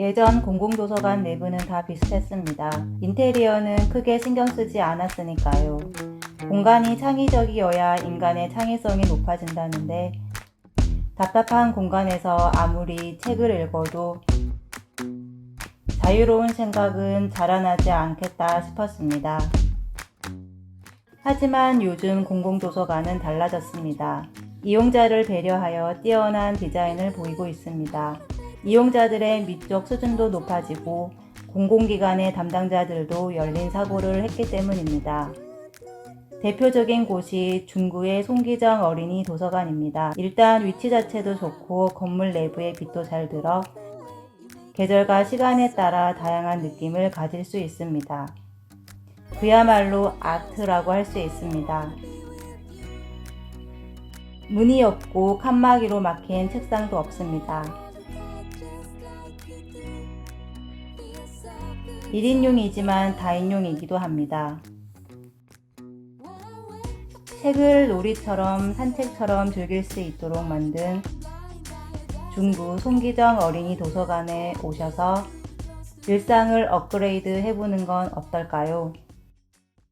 예전 공공도서관 내부는 다 비슷했습니다. 인테리어는 크게 신경 쓰지 않았으니까요. 공간이 창의적이어야 인간의 창의성이 높아진다는데 답답한 공간에서 아무리 책을 읽어도 자유로운 생각은 자라나지 않겠다 싶었습니다. 하지만 요즘 공공도서관은 달라졌습니다. 이용자를 배려하여 뛰어난 디자인을 보이고 있습니다. 이용자들의 미적 수준도 높아지고 공공기관의 담당자들도 열린 사고를 했기 때문입니다. 대표적인 곳이 중구의 송기정 어린이 도서관입니다. 일단 위치 자체도 좋고 건물 내부의 빛도 잘 들어 계절과 시간에 따라 다양한 느낌을 가질 수 있습니다. 그야말로 아트라고 할 수 있습니다. 문이 없고 칸막이로 막힌 책상도 없습니다. 1인용이지만 다인용이기도 합니다. 책을 놀이처럼 산책처럼 즐길 수 있도록 만든 중구 송기정 어린이 도서관에 오셔서 일상을 업그레이드 해보는 건 어떨까요?